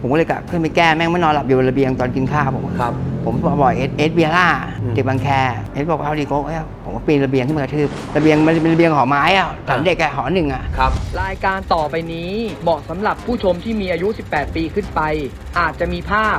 ผมก็เลยกลับขึ้นไปแก้แม่งไม่นอนหลับอยู่บนระเบียงตอนกินข้าวผมครับ ผมบอกบ่อยเอสเอสเบียร่าอืมเด็กบางแคเอสบอกว่าเอาดีโก้เอ้ยผมก็ปีนระเบียงขึ้นมากระทืบระเบียงมันเป็นระเบียงหอไม้อะตอนเด็กอะหอหนึ่งอะครับรายการต่อไปนี้เหมาะสำหรับผู้ชมที่มีอายุ 18 ปีขึ้นไป อาจจะมีภาพ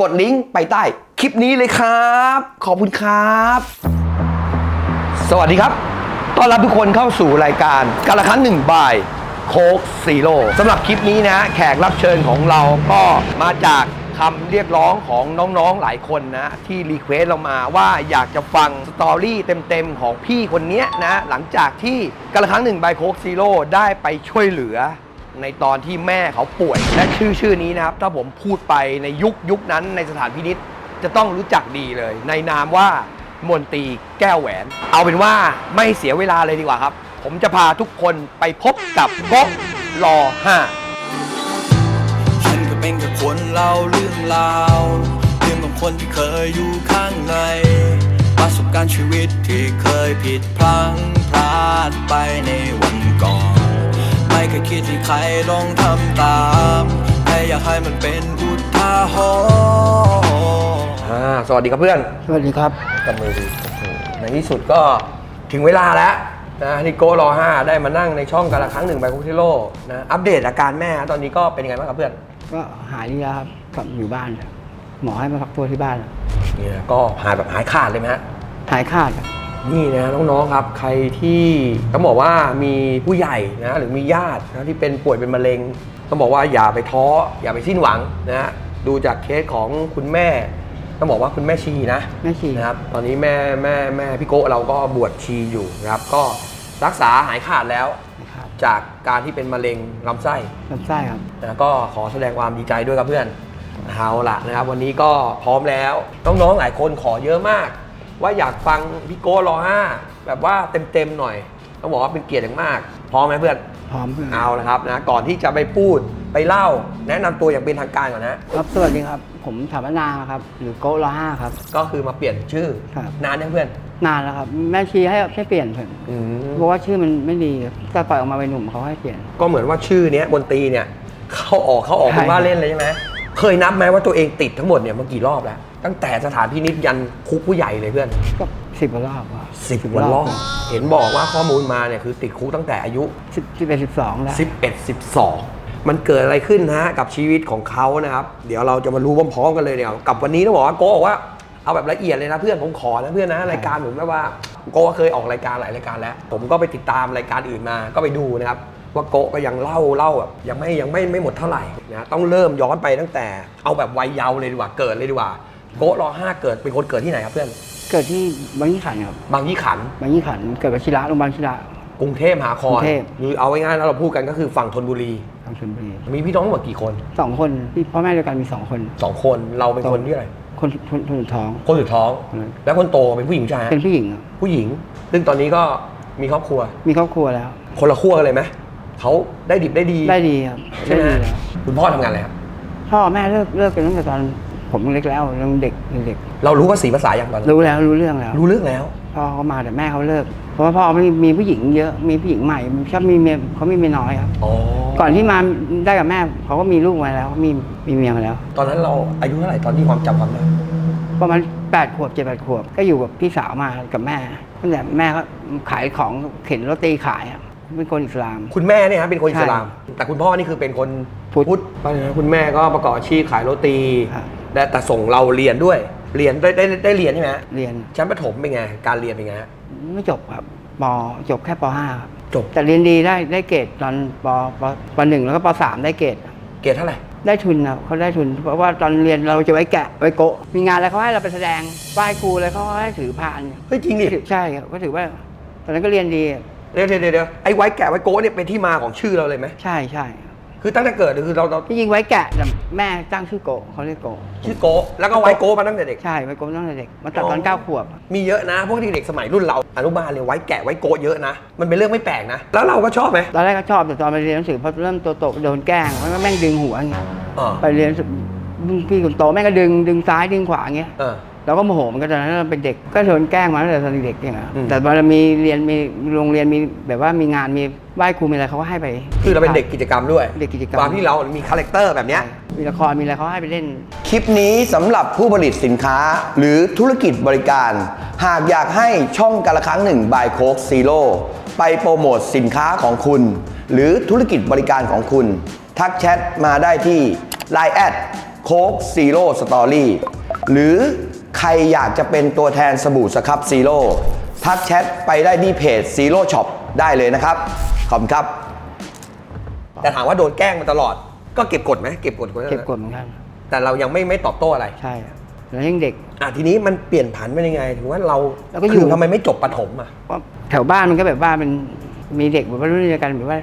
กดลิงก์ไปใต้คลิปนี้เลยครับ ขอบคุณครับ สวัสดีครับ ต้อนรับทุกคนเข้าสู่รายการกันละครั้งหนึ่งบ่ายโคกซีโร่สำหรับคลิปนี้นะ แขกรับเชิญของเราก็มาจากคำเรียกร้องของน้องๆหลายคนนะ ที่รีเควสเรามาว่าอยากจะฟังสตอรี่เต็มๆ ของพี่คนนี้นะ หลังจากที่กันละครั้งหนึ่งบายโคกซีโร่ได้ไปช่วยเหลือ ในตอนที่แม่เขาป่วย และชื่อชื่อนี้นะครับ ถ้าผมพูดไปในยุคยุคนั้นในสถานพินิษจะต้องรู้จักดีเลย ในนามว่ามนตรีแก้วแหวน เอาเป็นว่าไม่เสียเวลาเลยดีกว่าครับ ผมจะพาทุกคนไปพบกับก๊กรอห้าฉันก็เป็นแค่คนเล่าเรื่องราวเรื่องของคนที่เคยอยู่ข้างในประสบการณ์ชีวิตที่เคยผิดพลั้งพลาดไปในวันก่อน ไม่เคยคิดที่ใครลองทำตามแค่อยากให้มันเป็นอุทาหรณ์ อ่าสวัสดีครับเพื่อนสวัสดีครับ กับมือดีโอ้โหในที่สุดก็ถึงเวลาแล้วนะที่โก้รอห้าได้มานั่งในช่องกันละครั้งหนึ่งไปคุกทิโลนะอัปเดตอาการแม่ตอนนี้ก็เป็นยังไงบ้างครับเพื่อน ก็หายดีแล้วครับกลับอยู่บ้าน หมอให้มาพักตัวที่บ้านนี่นะก็หายแบบหายขาดเลยไหมฮะ หายขาดครับ นี่นะน้องๆครับใครที่ต้องบอกว่ามีผู้ใหญ่นะหรือมีญาตินะที่เป็นป่วยเป็นมะเร็งต้องบอกว่าอย่าไปท้ออย่าไปสิ้นหวังนะฮะดูจากเคสของคุณแม่ต้องบอกว่าคุณแม่ชีนะแม่ชีนะครับตอนนี้แม่แม่แม่พี่โกะเราก็บวชชีอยู่นะครับ ก็รักษาหายขาดแล้วนะครับจากการที่เป็นมะเร็งลำไส้ลำไส้ครับนะก็ขอแสดงความดีใจด้วยครับเพื่อนเอาละนะครับ วันนี้ก็พร้อมแล้วน้องๆหลายคนขอเยอะมาก ว่าอยากฟังพี่โก้รอห้าแบบว่าเต็มๆหน่อยต้องบอกว่าเป็นเกียรติอย่างมากพร้อมไหมเพื่อนพร้อมพื่นเอาละครับนะก่อนที่จะไปพูดไปเล่า แนะนำตัวอย่างเป็นทางการก่อนนะครับสวัสดีครับ ผมถามนาครับ หรือโก้ร้อห้าครับ ก็คือมาเปลี่ยนชื่อ ครับ นานยังเพื่อนนานแล้วครับ แม่ชีให้ให้เปลี่ยนเถอะอืมเพราะว่าชื่อมันไม่ดีก็ปล่อยออกมาเป็นหนุ่มเขาให้เปลี่ยน ก็เหมือนว่าชื่อเนี้ยบนตรีเนี่ย เข้าออกเข้าออกใช่ เป็นว่าเล่นเลยใช่ไหม เคยนับไหมว่าตัวเองติดทั้งหมดเนี่ยมากี่รอบแล้ว ตั้งแต่สถานพินิจยันคุกผู้ใหญ่เลยเพื่อนก็สิบกว่ารอบครับสิบกว่ารอบเห็นบอกว่าข้อมูลมาเนี่ยคือติดคุกตั้งแต่อายุ สิบสิบเอ็ดสิบสองแล้ว11 12 มันเกิดอะไรขึ้นนะฮะกับชีวิตของเขานะครับ เดี๋ยวเราจะมารู้พร้อมๆกันเลยเดี๋ยวกับวันนี้ต้องบอกว่าโก้บอกว่าเอาแบบละเอียดเลยนะเพื่อนผมขอนะเพื่อนนะรายการผมแบบว่าโก้ก็เคยออกรายการหลายรายการแล้ว ผมก็ไปติดตามรายการอื่นมาก็ไปดูนะครับ ว่าโกะก็ยังเล่าเล่าแบบยังไม่ยังไม่ไม่หมดเท่าไหร่นะต้องเริ่มย้อนไปตั้งแต่เอาแบบวัยเยาว์เลยดีกว่าเกิดเลยดีกว่าโกะรอห้าเกิดเป็นคนเกิดที่ไหนครับเพื่อนเกิดที่บางยี่ขันครับบางยี่ขันบางยี่ขันเกิดกับชิระโรงพยาบาลชิระกรุงเทพมหานคกรุรงเทพ หรือเอาง่ายๆแล้วเราพูดกันก็คือฝั่งธนบุรี ทางชลบุรีมีพี่น้องทั้งหมดกี่คนสองคนพี่พ่อแม่เดียวกันมีสองคน สองคนเราเป็นคนที่อะไรคนคนคนสุดท้อง คนสุดท้อง อืม แล้วคนโตเป็นผู้หญิงผู้ชายฮะเป็นผู้หญิงครับผู้หญิง ซึ่งตอนนี้ก็มีครอบครัว มีครอบครัวแล้ว คนละขั้วกันเลยไหม เขาได้ดิบได้ดีได้ดีครับใช่ไหมได้ดีฮะแล้วคุณพ่อทำงานอะไรครับ พ่อแม่เลิกเลิกกันตั้งแต่ตอนผมเล็กแล้วยังเด็กยังเด็ก เรารู้ภาษีภาษาอย่างตอนนั้นรู้แล้วรู้เรื่องแล้วรู้เรื่องแล้ว พ่อเขามาแต่แม่เขาเลิก เพราะว่าพ่อมีมีผู้หญิงเยอะมีผู้หญิงใหม่ชอบมีเมียเขามีเมียน้อยครับ อ๋อ ก่อนที่มาได้กับแม่เขาก็มีลูกมาแล้วมีมีเมียมาแล้ว ตอนนั้นเราอายุเท่าไหร่ตอนที่ความจำความได้ประมาณแปดขวบเจ็ดแปดขวบ ก็อยู่กับพี่สาวมากับแม่ตั้งแต่แม่ก็ขายของเข็นรถตีขายอะ เป็นคนอิสลาม คุณแม่เนี่ยครับเป็นคนอิสลามใช่แต่คุณพ่อนี่คือเป็นคนพุทธเพราะฉะนั้นคุณแม่ก็ประกอบอาชีพขายโรตีครับ และแต่ส่งเราเรียนด้วย เรียนได้ได้ได้เรียนใช่ไหมฮะเรียนชั้นประถมเป็นไงการเรียนเป็นไงฮะ ไม่จบครับปจบแค่ปห้าครับจบ แต่เรียนดีได้ได้เกรดตอนปปปหนึ่งแล้วก็ปสามได้เกรดเกรดเท่าไหร่ได้ทุนครับเขาได้ทุน เพราะว่าตอนเรียนเราจะไว้แกะไว้โกะมีงานอะไรเขาให้เราไปแสดงไหว้ครูอะไรเขาให้ถือผ่าน เฮ้ยจริงดิ ใช่ครับก็ถือว่าตอนนั้นก็เรียนดี เดี๋ยวเดี๋ยวเดี๋ยวไอ้ไว้แกะไว้โก้เนี่ยเป็นที่มาของชื่อเราเลยไหมใช่ใช่คือตั้งแต่เกิดคือเราเราที่ยิงไว้แกะแต่แม่ตั้งชื่อโกเขาเรียกโกชื่อโกะแล้วก็ไว้โกะมาตั้งแต่เด็ก ใช่ไว้โกตั้งแต่เด็กมาตัดอ๋อตอนเก้าขวบ มีเยอะนะ พวกเด็กๆสมัยรุ่นเราอนุบาลเลยไว้แกะไว้โกะเยอะนะ มันเป็นเรื่องไม่แปลกนะ แล้วเราก็ชอบไหมตอนแรกก็ชอบแต่ตอนไปเรียนหนังสือพอเริ่มโตๆโดนแกล้งเพราะว่าแม่งดึงหัวอย่างเงี้ยอ่าไปเรียนหนังสือพี่คนโตแม่งก็ดึงดึงซ้ายดึงขวาอย่างเงี้ย เออเราก็โมโหมันก็ตอนนั้นเราเป็นเด็กก็โดนแกล้งมาตั้งแต่ตอนเด็กๆเนี่ยนะอืม แต่พอเรามีเรียนมีโรงเรียนมีแบบว่ามีงานมีไหว้ครูมีอะไรเขาก็ให้ไป คือเราเป็นเด็กกิจกรรมด้วยเด็กกิจกรรม ความที่เรามีคาแรคเตอร์แบบเนี้ย มีละครมีอะไรเขาให้ไปเล่น คลิปนี้สำหรับผู้ผลิตสินค้าหรือธุรกิจบริการ หากอยากให้ช่องกันละครั้งหนึ่งบายโคกซีโร่ไปโปรโมทสินค้าของคุณ หรือธุรกิจบริการของคุณ ทักแชทมาได้ที่ Line แอดโคกซีโร่สตอรี่หรือ ใครอยากจะเป็นตัวแทนสบู่สครับซีโร่ทักแชทไปได้ที่เพจซีโร่ช็อปได้เลยนะครับ ขอบคุณครับ แต่ถามว่าโดนแกล้งมาตลอด ก็เก็บกดไหมเก็บกดไว้เก็บกดเหมือนกันแต่เรายังไม่ไม่ตอบโต้อะไร ใช่แล้วยังเด็ก อะทีนี้มันเปลี่ยนผันเป็นยังไงถือว่าเราเราก็อยู่ คือทำไมไม่จบประถมอะ เพราะแถวบ้านมันก็แบบว่ามันมีเด็กแบบว่ารุ่นเดียวกันแบบว่า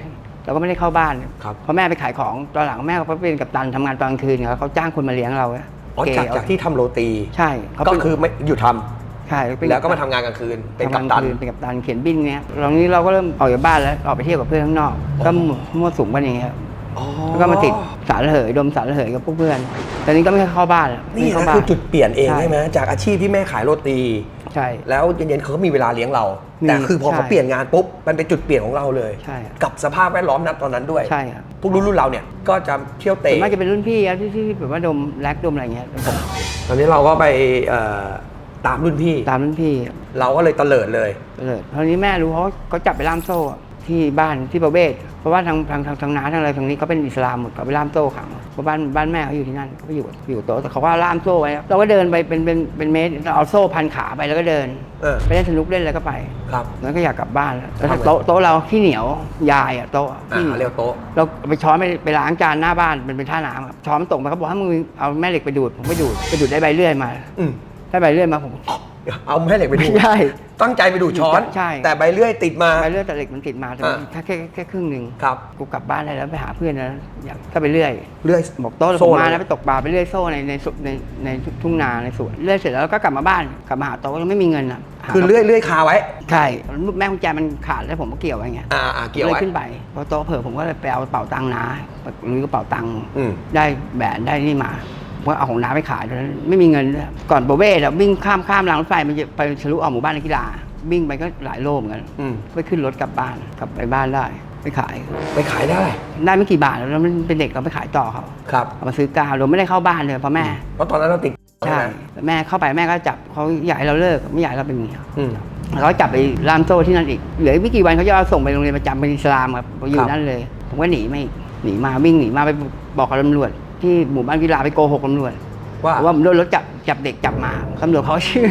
เราก็ไม่ได้เข้าบ้านครับ เพราะแม่ไปขายของตอนหลังแม่เขาเป็นกัปตันทำงานตอนกลางคืนเขาเขาจ้างคนมาเลี้ยงเราอะ อ๋อเจากจากที่ทำโรตีใช่เขาก็เป็นคือไม่หยุดทำใช่เป็นแล้วก็มาทำงานกลางคืนเป็นกัปตัน ทำงาคืเป็นกัปตันเขียนบินเนี้ยตอนนี้เราก็เริ่มออกจากบ้านแล้วออกไปเที่ยวกับเพื่อนข้างนอก ก็มั่วสุมกันอย่างเงี้ยอ๋อ แล้วก็มาติดสารระเหยดมสารระเหยกับพวกเพื่อนตอนนี้ก็ไม่เข้าบ้านแล้วนี่ไม่เข้านะบ้า คือจุดเปลี่ยนเองใช่ ใช่ไหมจากอาชีพที่แม่ขายโรตี ใช่ แล้วเย็นๆเขาก็มีเวลาเลี้ยงเรา มีแต่คือพอเขาใช่เปลี่ยนงานปุ๊บมันเป็นจุดเปลี่ยนของเราเลย ใช่กับสภาพแวดล้อมณตอนนั้นด้วย ใช่ครับพวกรุ่นรุ่นเราเนี่ยก็จะเที่ยวส่เตะวนมากจะเป็นรุ่นพี่อะที่ที่ที่แบบว่าดมแลกดมอะไรเงี้ยผมตอนนี้เราก็ไปเอ่อตามรุ่นพี่ ตามรุ่นพี่เราก็เลยเตลิดเลย เลยคราวนี้แม่รู้เขาเขาจับไปล่ามโซ่อะที่บ้านที่ประเวศ เพราะว่าทางทางทางทางน้าทางอะไรทางนี้เขาเป็นอิสลามหมดเขาไปล่ามโซ่ขังเพราะบ้านบ้านแม่เขาอยู่ที่นั่นเขาไปอยู่อยู่โต๊ะแต่เขาก็ล่ามโซ่ไว้เราก็เดินไปเป็นเป็นเป็นเมตรเราเอาโซ่พันขาไปแล้วก็เดินเออ ไปเล่นสนุกเล่นอะไรก็ไปครับ แล้วก็อยากกลับบ้านแล้วแล้วทำไมโต๊ะโต๊ะเราขี้เหนียวยายอะโต๊ะอ่าขี้หนียว เรียกโต๊ะ เราไปช้อนไปไปล้างจานหน้าบ้านเป็นเป็นท่าน้ำครับช้อนมันตกไปเขาบอกให้มึงเอาแม่เหล็กไปดูดผมไปดูดไปดูดได้ใบเลื่อยมาอืม ได้ใบเลื่อยมาผม เอาแม่เหล็กไปดู ใช่ ตั้งใจไปดูดช้อน ใช่ แต่ใบเลื่อยติดมาใบเลื่อยแต่เหล็กมันติดมาแต่อ่า แค่แค่แค่ครึ่งหนึ่งครับ กูกลับบ้านได้แล้วไปหาเพื่อนนะอยากก็ไปเรื่อยเลื่อย บอกโต๊ะโซ่ผมมาเลย แล้วไปตกปลาไปเรื่อยโซ่ในในสุในในทุ่งนาในสวนเรื่อยเสร็จแล้วก็กลับมาบ้านกลับมาหาโต๊ะยังไม่มีเงินอะหาคือเลื่อยเลื่อยคาไว้ ใช่แม่กุญแจมันขาดแล้วผมก็เกี่ยวไว้ไงอ่าอ่าเกี่ยวเลยไว้ขึ้นไปพอโต๊ะเผลอผมก็เลยไปเอากระเป๋าตังค์นารื้อกระเป๋าตังค์อืม ได้แบรนด์ได้นี่มา ผมก็เอาของน้าไปขายตอนนั้นไม่มีเงินด้วยก่อนโบเบ้อะวิ่งข้ามข้ามรางรถไฟมันจะไปทะลุออกหมู่บ้านนักกีฬาวิ่งไปก็หลายโลเหมือนกันอืมไปขึ้นรถกลับบ้านกลับไปบ้านได้ไปขาย ไปขายได้ได้ไม่กี่บาทแล้วมันเป็นเด็กเราไปขายต่อเขาครับเอามาซื้อกาวเราไม่ได้เข้าบ้านเลยเพราะแม่เพราะตอนนั้นเราติดใช่ไหมแม่เข้าไปแม่ก็จับเขาอยากให้เราเลิกไม่อยากให้เราเป็นอย่างนี้อืมแล้วก็จับไปล่ามโซ่ที่นั่นอีก เหลือไม่กี่วันเขาจะเอาส่งไปโรงเรียนประจำเป็นอิสลามครับไปอคยู่รับ นั่นเลย ผมก็หนีมาอีกหนีมาวิ่งหนีมาไปบอกกับตำรวจ ที่หมู่บ้านกีฬาไปโกหกตำรวจว่าว่าผมโดนรถจับจับเด็กจับมาตำรวจเขาเชื่อ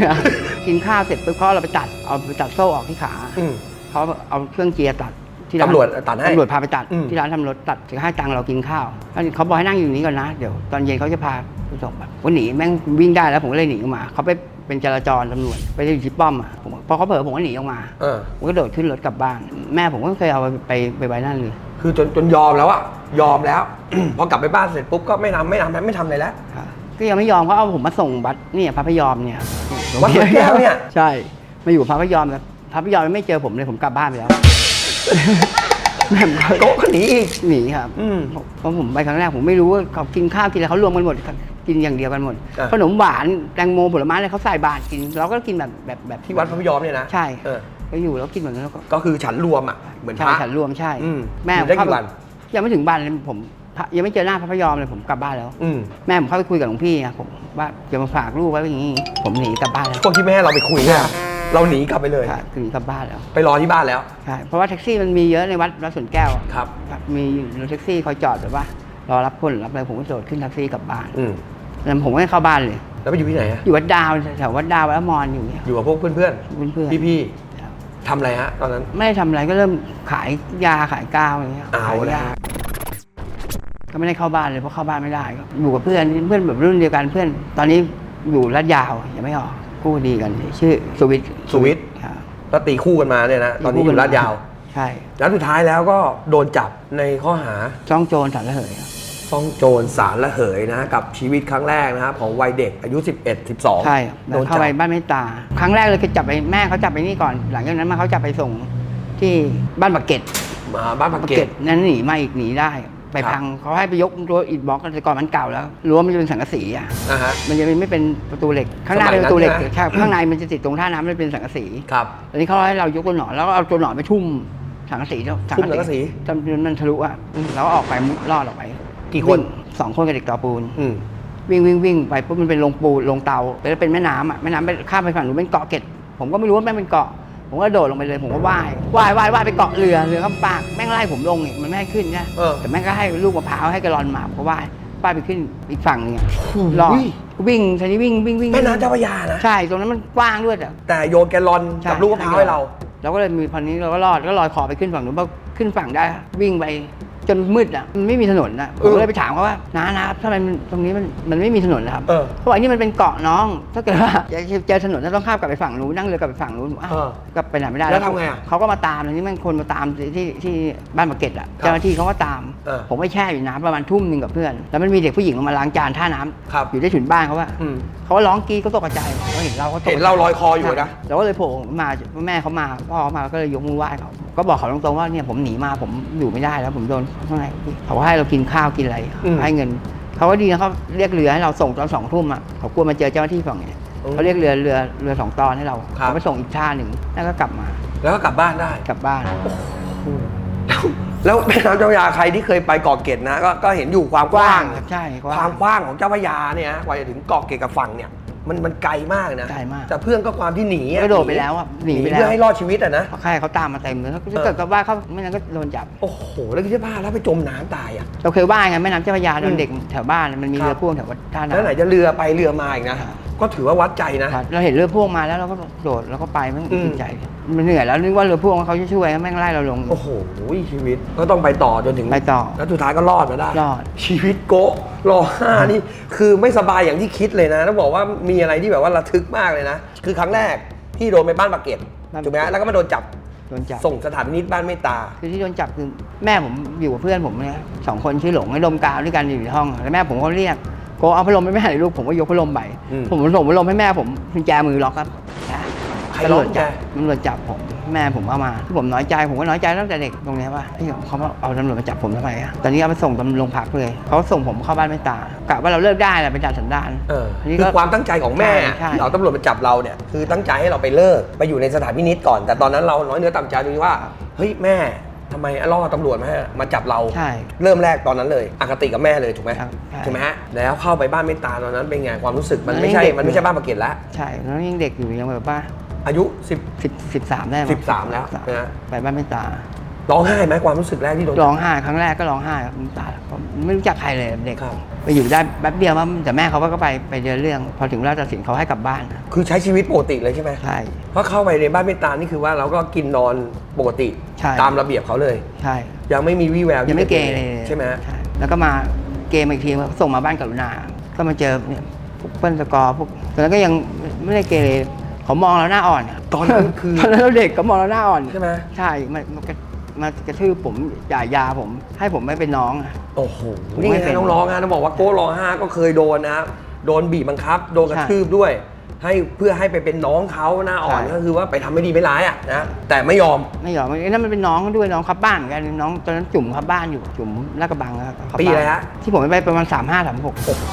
กินข้าวเสร็จปุ๊บเขาเอาเราไปตัดเอาไปตัดโซ่ออกที่ขาอืม เขาเอาเครื่องเจียร์ตัดที่ร้านตำรวจตัดให้ตำรวจพาไปตัดอืม ที่ร้านทำรถตัดถึงให้ตังค์เรากินข้าวแล้วเขาบอกให้นั่งอยู่นี้ก่อนนะเดี๋ยวตอนเย็นเขาจะพาไปส่งแบบวันหนีแม่งวิ่งได้แล้วผมก็เลยหนีออกมาเขาไปเป็นจราจรตำรวจไปอยู่ที่ป้อมอะผมพอเขาเผลอผมก็หนีออกมา เออ ผมก็โดดขึ้นรถกลับบ้าน แม่ผมก็เคยเอาไปไปไปไว้นั่นเลย คือจนจนยอมแล้วอะยอมแล้ว พอกลับไปบ้านเสร็จปุ๊บก็ไม่ทำไม่ทำไม่ทำอะไรแล้วครับก็ยังไม่ยอมเขาเอาผมมาส่งบัตรเนี่ยพระพยอมเนี่ยวัดสวนแก้วเนี่ย ใช่มาอยู่พระพยอมแล้วพระพยอมไม่เจอผมเลยผมกลับบ้านไปแล้วแม่ผมก็โต๊ะก็หนีอีก หนีครับอืมเพราะผมไปครั้งแรกผมไม่รู้ว่าเขากินข้าวกินอะไรเขารวมกันหมดครับกินอย่างเดียวกันหมดอะ ขนมหวานแตงโมผลไม้อะไรเขาใส่บาตรกิน เราก็กินแบบแบบแบบ ที่วัดพระพยอมเนี่ยนะใช่ เออ ก็อยู่แล้วกินเหมือนกันแล้วก็ก็คือฉันรวมอะเหมือนพใช่ระฉันรวมใช่ อืมแม่อยู่ได้เข้ากี่ไปวัน ยังไม่ถึงบ้านเลยผมพระยังไม่เจอหน้าพระพยอมเลยผมกลับบ้านแล้ว อืมแม่ผมเข้าไปคุยกับหลวงพี่อะผมว่าจะมาฝากลูกไว้อย่างนี้ ผมหนีกลับบ้านแล้วช่วงที่แม่เราไปคุยเนี่ยเราหนีกลับไปเลย ค่ะหนีกลับบ้านแล้วไปรอที่บ้านแล้วใช่เพราะว่าแท็กซี่มันมีเยอะในวัดวัดสวนแก้วอะครับ ครับมีรถแท็กซี่คอยจอดแบบว่ารอรับคนรับอะไรผมก็โดดขึ้นแท็กซี่กลับบ้านอืมแล้วผมก็ไม่เข้าบ้านเลย แล้วไปอยู่ที่ไหนอะอยู่วัดดาวแถววัดดาววัดอมรอยู่เนี่ยอยู่กับพวกเพื่อนเพื่อนๆพี่ๆครับๆ ทำอะไรฮะตอนนั้น ไม่ได้ทำอะไรก็เริ่มขายยาขายกาวอะไรเงี้ยเอาขายละ ยาก็ไม่ได้เข้าบ้านเลยเพราะเข้าบ้านไม่ได้ก็อยู่กับเพื่อนเพื่อนแบบรุ่นเดียวกันเพื่อน ตอนนี้อยู่ลาดยาวยังไม่ออกกู้ดีกันชื่อสุวิทย์สุวิทย์ครับก็ตีคู่กันมาเนี่ยนะตอนนี้อยู่ลาดยาว ใช่แล้วสุดท้ายแล้วก็โดนจับในข้อหาจ้องโจรสันระเหยอะ ซ่องโจรสารละเหยนะกับชีวิตครั้งแรกนะครับของวัยเด็กอายุ 11 12ใช่โดนเข้าจับไปบ้านเมตตา ครั้งแรกเลยคือจับไปแม่เขาจับไปนี่ก่อน หลังจากนั้นมาเขาจับไปส่งที่บ้านปากเกร็ดมาบ้านปากปากเกร็เกร็ดดนั้นหนีมาอีกหนีได้ไปครับพังเขาให้ไปยกตัวอิฐบล็อกแต่ก่อนมันเก่าแล้วรั้วมันจะเป็นสังกะสีอะนะฮะมันจะไม่เป็นประตูเหล็ก ข้างหน้าสมัยเป็นประตูเหล็กนั้นนะใช่ข้างในมันจะติดตรงท่าน้ำมันเป็นสังกะสีครับตอนนี้เขาให้เรายกตัวหนอนแล้วก็เอาตัวหนอนไปทุ่มสังกะสีแล้วทุ่มสังกะสีจนมันทะลุอะแล้วก็ออกไปมุดรอดออกไป กี่คนวิ่งสองคนกับเด็กต่อปูนอืม วิ่งวิ่งวิ่งไปปุ๊บมันเป็นโรงปูนโรงเตาแล้วเป็นแม่น้ำอะแม่น้ำไปข้ามไปฝั่งนู้นเป็นเกาะเกร็ดผมก็ไม่รู้ว่าแม่งเป็นเกาะ ผมก็โดดลงไปเลยผมก็ว่ายว่ายว่ายว่ายไปเกาะเรือเรือก็ปากแม่งไล่ผมลงอีกมันไม่ให้ขึ้นนะเออ แต่แม่งก็ให้ลูกมะพร้าวให้กระรอนมาผมก็ว่ายว่ายไปขึ้นอีกฝั่งหนึงอะรอดวิ่งทีนี้วิ่งวิ่งวิ่งแม่น้ำเจ้าพระยานะ ใช่ตรงนั้นมันกว้างด้วยอะแต่โยนแกลลอนใช่กับลูกมะพร้าวให้เรา เราก็เลยมีพอนี้เราก็รอดก็ลอยคอไปขึ้นฝั่งนู้นพอขึ้นฝั่งได้วิ่งไป จนมืดอะมันไม่มีถนนอะผมก็เลยไปถามเขาว่าน้านะทำไมมันตรงนี้มันมันไม่มีถนนนะครับเออเขาบอกนี่มันเป็นเกาะน้อง ถ้าเกิดว่าอยากจะเจอถนนต้องข้ามกลับไปฝั่งนู้นนั่งเรือกลับไปฝั่งนู้นอ้าวเออ ก็ไปไหนไม่ได้แล้วทำไงอะเขาก็มาตามเลยนี่มันคนมาตามที่ที่ที่บ้านปากเกร็ดอะครับเจ้าหน้าที่เขาก็ตาม เออผมไปแช่อยู่น้ำประมาณทุ่มหนึ่งกับเพื่อน แล้วมันมีเด็กผู้หญิงลงมาล้างจานท่าน้ำครับอยู่ได้ถึงบ้านเขาว่าอืมเขาก็ร้องกรีดเขาตกใจเขาเห็นเราเขาตกใจเห็นเราลอยคออยู่นะ เราก็เลยโผล่มาแม่เขามาพ่อเขามาก็เลยยกมือไหว้เขาก็บอกเขาตรงๆว่าเนี่ยผมหนีมาผมอยู่ไม่ได้แล้วผมโดนข้างในเขาก็ให้เรากินข้าวกินอะไรอืมให้เงิน เขาก็ดีนะเขาเรียกเรือให้เราส่งตอนสองทุ่มอะเขากลัวมาเจอเจ้าหน้าที่ฝั่งเนี่ยอืมเขาเรียกเรือเรือเรือสองตอนให้เราครับเขาไปส่งอีกท่าหนึ่งแล้วก็กลับมา แล้วก็กลับบ้านได้กลับบ้านแล้วแล้วแม่น้ำเจ้าพระยาใครที่เคยไปเกาะเกร็ดนะก็ก็เห็นอยู่ความกว้างครับใช่กคว้างวามกว้างของเจ้าพระยาเนี่ยนะกว่าจะถึงเกาะเกร็ดกับฝั่งเนี่ย มันมันไกลมากนะไกลมาก แต่เพื่อนก็ความที่หนีอะก็โดดไปแล้วอะหนีไปแล้เพื่วอให้รอดชีวิตอะนะเพราะใครเขาตามมาเต็มเลยถ้าเกิดกับว่าเขาไม่งั้นก็โดนจับ โอ้โห แล้วคิดว่าแล้วไปจมน้ำตายอะ เราเคยว่ายไงแม่น้ำเจ้าพระยาตอือนมเด็กแถวบ้านมันมีครับเรือพ่วงแถวท่าแล้วไหนน้ำจะเรือไปเรือมาอีกนะ ครับ ก็ถือว่าวัดใจนะครับเราเห็นเรือพ่วงมาแล้วเราก็โดดแล้วก็ไปไม่อืมติดใจ มันเหนื่อยแล้วนึกว่าเรือพ่วงเขาจะช่วยแม่งไล่เราลง โอ้โหชีวิตก็ต้องไปต่อจนถึงไปต่อแล้วสุดท้ายก็รอดมาได้รอด ชีวิตโกะรอห้านี่คือไม่สบายอย่างที่คิดเลยนะต้องบอกว่ามีอะไรที่แบบว่าระทึกมากเลยนะ คือครั้งแรกที่โดนไปบ้านปากเกร็ดบ้านปากเกร็ดถูกไหมฮะแล้วก็มาโดนจับโดนจับ ส่งสถานพินิจบ้านเมตตา คือที่โดนจับคือแม่ผมอยู่กับเพื่อนผมเนี่ยสองคนชื่อหลงไอ้ดมกาวด้วยกันอยู่ในห้อง แล้วแม่ผมก็เรียก โกเอาพัดลมให้แม่หน่อยลูกผมก็ยกพัดลมไปอืม ผมส่งพัดลมให้แม่ผมกุญแจมือล็อกครับใครตำล็รอกวจกุญแจจับตำรวจจับผมแม่ผมเอามาที่ผมน้อยใจผมก็น้อยใจตั้งแต่เด็กตรงเนี้ยว่าเอ้ยเขาเอาตำรวจมาจับผมทำไมอะตอนนี้เอาไปส่งตำรวจโรงพักเลยเขาส่งผมเข้าบ้านไม่ตากะว่าเราเลิกได้แหละเป็นจัดสันดาน เอออันนี้คืก็อความตั้งใจของแม่ใช่ใช่ ที่เอาตำรวจมาจับเราเนี่ยคือตั้งใจให้เราไปเลิกไปอยู่ในสถานพินิจก่อน แต่ตอนนั้นเราน้อยเนื้อต่ำใจตรงที่ว่าเฮ้ยแม่ ทำไมล่อตำรวจมาให้มาจับเราใช่เริ่มแรกตอนนั้นเลยอคติกับแม่เลยถูกไหมครับใช่ถูกไหมฮะแล้วเข้าไปบ้านเมตตาตอนนั้นเป็นไงความรู้สึกมันไม่ใช่เด็กมันไม่ใช่บ้านปากเกร็ดแล้วใช่แล้วยังเด็กอยู่ยังแบบว่าอายุสิบสิบสิบสามได้มั้ง13แล้วนะฮะ ไปบ้านไม่ตาร้องไห้ไหมความรู้สึกแรกที่โดน ร้องไห้ครั้งแรกก็ร้องไห้ครับน้ำตาผมไม่รู้จักใครเลยเด็กครับ ไปอยู่ได้แป๊บเดียวมั้งแต่แม่เขาก็ไปไปเดินเรื่อง พอถึงเวลาตัดสินเขาให้กลับบ้านคือใช้ชีวิตปกติเลยใช่ไหมใช่ เพราะเข้าไปในบ้านเมตตานี่คือว่าเราก็กินนอนปกติใช่ ตามระเบียบเขาเลย ใช่ ยังไม่มีวี่แววยังไม่เกเรใช่ไหมฮะใช่แล้วก็มาเกมอีกทีส่งมาบ้านกรุณา ก็มาเจอเนี่ยพวกเปิ้ลสกอร์พวกตอนนั้นก็ยังไม่ได้เกเรเขามองเราหน้าอ่อนะตอนนั้นคือ ตอนนั้นเราเด็กก็มองเราหน้าอ่อนใช่ไหม ใช่มามากระ มากระทืบผมจ่ายยาผม ให้ผมไม่เป็นน้องอะ โอ้โหผมนี่ไม่ไงเป็นน้องๆนะต้องบอกว่าโก้รอห้าก็เคยโดนนะครับโดนบีบบังคับ โดนกระใช่ทืบด้วย ให้เพื่อให้ไปเป็นน้องเขาหน้าอ่อนใช่ ก็คือว่าไปทำไม่ดีไม่ร้ายอะนะแต่ไม่ยอม ไม่ยอมไอ้นั่นมันเป็นน้องเขาด้วยน้องขับบ้านเหมือนกันน้องตอนนั้นจุ่มขับบ้านอยู่จุ่มลาดกระบังครับขับปีบ้านอะไรฮะ ที่ผมไปประมาณสามห้าสามหกโอ้โห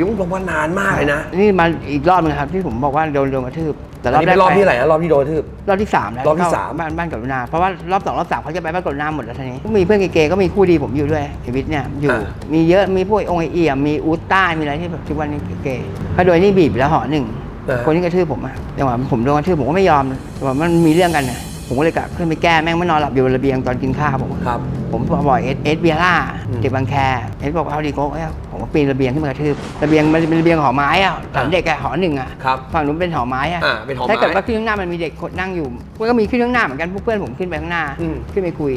ยุ่งลงว่านานมากเลยนะนี่มาอีกรอบนึงครับที่ผมบอกว่าโดนโดนกระทืบ แต่อันนี้เป็นรอบที่ไหนปนะรอบที่โดนทืบ รอบที่สามแล้วรอบที่เข้สาม บ้านบ้านกรุณาเพราะว่ารอบสองรอบสามเขาจะไปบ้านกรุณาหมดแล้วทีนี้ก็มีเพื่อนเกย์ๆก็มีคู่ดีผมอยู่ด้วยชีวิตเนี่ยอยู่ อ่ามีเยอะมีพวกองค์ไอเอี่ยมมีอูตต้ามีอะไรที่แบบทุกวันนี้เกย์เขาโดยนี่บีบแล้วห่อหนึ่งเออคนที่กระทืบผมอะจังหวะผมโดนกระทืบผมก็ไม่ยอมแต่ว่ามันมีเรื่องกันน่ะผมก็เลยกะขึ้นไปแก้แม่งไม่นอนหลับอยู่บนระเบียงตอนกินข้าวผม ครับ ผมบ่อยเอสเอสเบียร่าอืม เด็กบางแคเอสบอกว่าเอาดีโก้เอ้ย ผมก็ปีนระเบียงขึ้นมากระทืบระเบียงมันเป็นระเบียงหอไม้อะตอนเด็กอะหอหนึ่งอะครับฝั่งนู้นเป็นหอไม้อะอ่าเป็นหอไม้ถ้าเกิดว่าขึ้นข้างหน้ามันมีเด็กคนนั่งอยู่มันก็มีขึ้นข้างหน้าเหมือนกันพวกเพื่อนผมขึ้นไปข้างหน้าอืมขึ้นไปคุย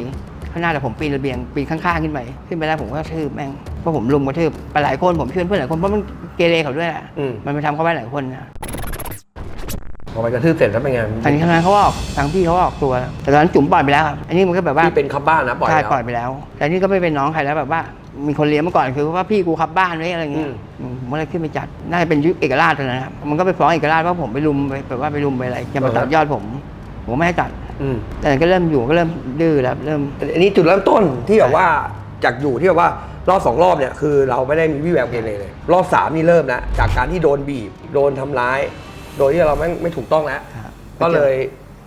ข้างหน้าแต่ผมปีนระเบียงปีนข้างๆขึ้นไปขึ้นไปแล้วผมก็กระทืบแม่งเพราะผมลุมกระทืบไปหลายคนผมเพื่อนเพื่อนหลายคนเพราะมันเกเรเขาด้วยอะอืมมันไปทำเขาไว้หลายคนนะพอไปกระทืบเสร็จแล้วเป็นไงทางนี้ทางนั้นเขาก็ออกทางพี่เขาก็ออกตัว แต่ตอนนั้นจุ๋มปล่อยไปแล้วครับอันนี้มันก็แบบว่าที่เป็นคับบ้านนะปล่อยใช่แล้วปล่อยไปแล้ว แต่นี่ก็ไม่เป็นน้องใครแล้วแบบว่า มีคนเลี้ยงมาก่อนคือว่าพี่กูขับบ้านไว้อะไรเงี้ยอืมอืมผมก็เลยขึ้นไปจัดน่าจะเป็นยุคเอกราชตอนนั้นนะครับมันก็ไปฟ้องเอกราชว่าผมไปรุมไปแบบว่าไปรุมไปอะไรจะมาตัดยอดผม ผมไม่ให้ตัดอืมแต่ก็เริ่มอยู่ก็เริ่มดื้อแล้วเริ่มอันนี้จุดเริ่มต้นที่แบบว่าจากอยู่ที่แบบว่ารอบสองรอบเนี่ยคือเราไม่ได้มีวี่แววเกเรเลย รอบสามนี่เริ่มแล้วจากการที่โดนบีบ โดนทำร้าย โดยที่เราไม่ไม่ถูกต้องแล้วครับก็เลย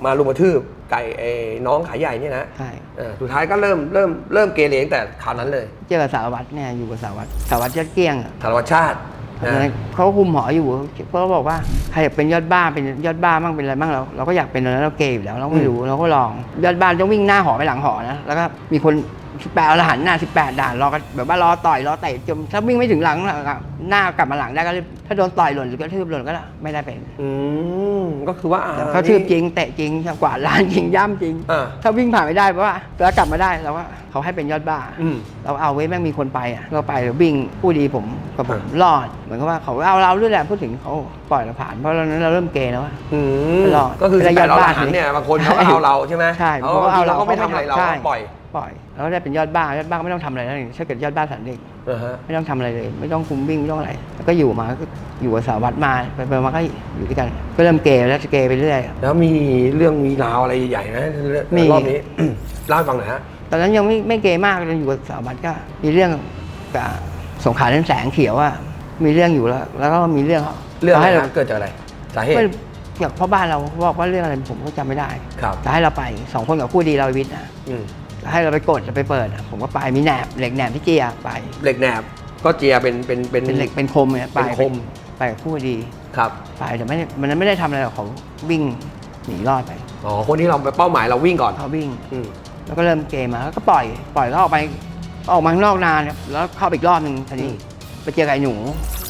มารุมกระทืบไก่ไอ้น้องขายใหญ่เนี่ยนะใช่เออสุดท้ายก็เริ่มเริ่มเริ่มเกเรตั้งแต่คราวนั้นเลย เจอกับสารวัตรเนี่ยอยู่กับสารวัตรสารวัตรยอดเกลี้ยงอะสารวัตรชาตินะ เขาก็คุมหออยู่เขาก็บอกว่าใครอยากเป็นยอดบ้าเป็นยอดบ้าบ้างเป็นอะไรบ้างเราเราก็อยากเป็นแล้วเราเกย์อยู่แล้วเราไม่รู้เราก็ลองยอดบ้านต้องวิ่งหน้าหอไปหลังหอนะแล้วก็มีคน สิบแปดอรหันต์หน้าสิบแปดด่านรอกันแบบว่ารอต่อยรอเตะจนถ้าวิ่งไม่ถึงหลังหน้ากลับมาหลังได้ก็ถ้าโดนต่อยหล่นหรือกระทืบหล่นก็ไม่ได้เป็นอืมก็คือว่าอ่เขาทืบจริงเตะจริงกวาดร้านจริงย่ำจริง อ่าถ้าวิ่งผ่านไม่ได้เพราะว่าแล้วกลับมาได้เราก็เขาให้เป็นยอดบ้าอืมเราเอาไว้แม่งมีคนไปอะเราไปวิ่งผู้ดีผมกับผมอะรอดเหมือนกับว่าเขาเอาเราด้วยแหละพูดถึงเขาปล่อยเราผ่านเพราะตอนนั้นเราเริ่มเกย์แล้วอะอืมตลอดก็คือระแปยะดเราบ้านหันเนี่ยนี่บางคนเขาก็เอาเราใช่ไหมใช่เขาเพราะว่าเอาเราก็ไม่ทำอะไรเราใช่ปล่อย ปล่อย แล้วได้เป็นยอดบ้ายอดบ้าก็ไม่ต้องทำอะไรแล้วนี่ถ้าเกิดยอดบ้าสันเด็กอ่าฮะไม่ต้องทำอะไรเลย ไม่ต้องคุมวิ่งไม่ต้องอะไรแล้วก็อยู่มาก็อยู่กับสารวัตรมาไปไปมาก็อยู่ด้วยกัน ก็เริ่มเกย์แล้วจะเกย์ไปเรื่อย แล้วมีเรื่องมีราวอะไรใหญ่ๆไหมมี รอบนี้ เล่าให้ฟังหน่อยฮะ ตอนนั้นยังไม่ไม่เกย์มากเลยอยู่กับสารวัตรก็ มีเรื่องกับสงขลาเรื่องแสงเขียวอะมีเรื่องอยู่แล้ว แล้วก็มีเรื่องเรื่องอะไรให้เราฮะเกิดจากอะไร สาเหตุ ไม่อยากพ่อบ้านเราบอกว่าเรื่องอะไรผมก็จำไม่ได้ครับ จะให้เราไปสองคนกับคู่ดีเราวิทย์นะอืมจะ ให้เราไปกดจะไปเปิดอะผมก็ไปมีแหนบเหล็กแหนบที่เจียไป เหล็กแหนบก็เจียเป็นเป็นเป็น เป็นเหล็กเป็นคมเนี่ยไปเป็นคม ไปกับคู่ดีครับไปแต่ไม่ได้มันนั้นไม่ได้ทำอะไรหรอกเขาวิ่งหนีรอดไปอ๋อคนที่เราไปเป้าหมายเราวิ่งก่อนเขาวิ่ง อืมแล้วก็เริ่มเกมมาแล้วก็ปล่อย ปล่อยแล้วออกไปออกมาข้างนอกนานเนี่ยแล้วเข้าไปอีกรอบหนึ่งทีนี้ไปเจอกับไอ้หนู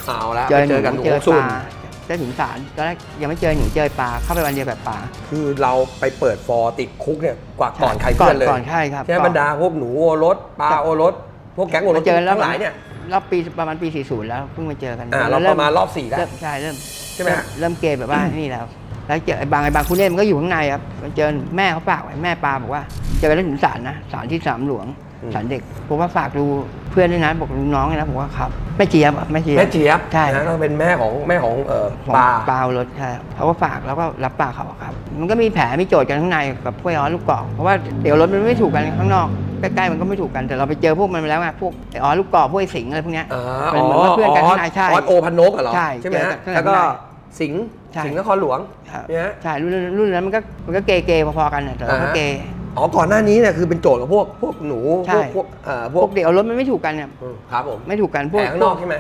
เอาแล้วเจอไปหเจนูอกันหนูเจอซุ่ปนลา ได้ถึงศาลตอนแรกยังไม่เจอหนูเจอปลาเข้าไปวันเดียวแบบปลา คือเราไปเปิดฟอร์ติดคุกเนี่ยกว่าก่อนใครเพื่อนเลยก่อนใช่ครับใช่ไหมก่อนบรรดาพวกหนูโอรสปลาโอรสพวกแก๊งโอรสมาเจอแล้วทั้งหลายเนี่ยรอบปีประมาณปี 40 แล้วเพิ่งมาเจอกันอ่าเราประมาณรอบสี่แล้วเริ่มใช่เริ่มใช่ไหมฮะเริ่มเกมแบบว่านี่แล้วแล้วเจอไอ้บางไอ้บางคุณเล่นมันก็อยู่ข้างในครับมันเจอแม่เขาฝากไว้แม่ปลาบอกว่าเจอกันแล้วถึงศาลนะศาลที่สามหลวง ศาลเด็กผมว่าฝากดูเพื่อนด้วยนะบอกดูน้องด้วยนะผมว่าครับแม่เจี๊ยบอะแม่เจี๊ยบ แม่เจี๊ยบใช่ นะก็เป็นแม่ของแม่ของเอ่อของปลาปลารถใช่ครับเขาก็ฝากแล้วก็รับปากเขาครับ มันก็มีแผลมีโจทย์กันข้างในกับพวกไอ้ออสลูกกอกเพราะว่าเดี๋ยวรถมันไม่ถูกกันข้างนอกใกล้ๆมันก็ไม่ถูกกันแต่เราไปเจอพวกมันมาแล้วไงพวกไอ้ออสลูกกอกพวกไอ้สิงห์อะไรพวกเนี้ยอ่าเป็นเหมือนว่าเพื่อนกันข้างในใช่ออสโอพันนกอะเหรอใช่ใช่ไหมฮะเจอกันข้างในแล้วก็สิงห์ใช่ สิงห์นครหลวงครับเนี่ยฮะ ใช่รุ่นรุ่นนั้นมันก็มันก็เกย์เกย์พอๆกันน่ะแต่เราก็อ่าฮะเกย์ อ๋อก่อนหน้านี้เนี่ยคือเป็นโจทย์กับพวกพวกหนูใช่ พวกพวกเอ่อพพววกกเดี๋ยวรถมันไม่ถูกกันเนี่ยอืมครับผมไม่ถูกกันพวกแผลข้างนอกใช่ไหม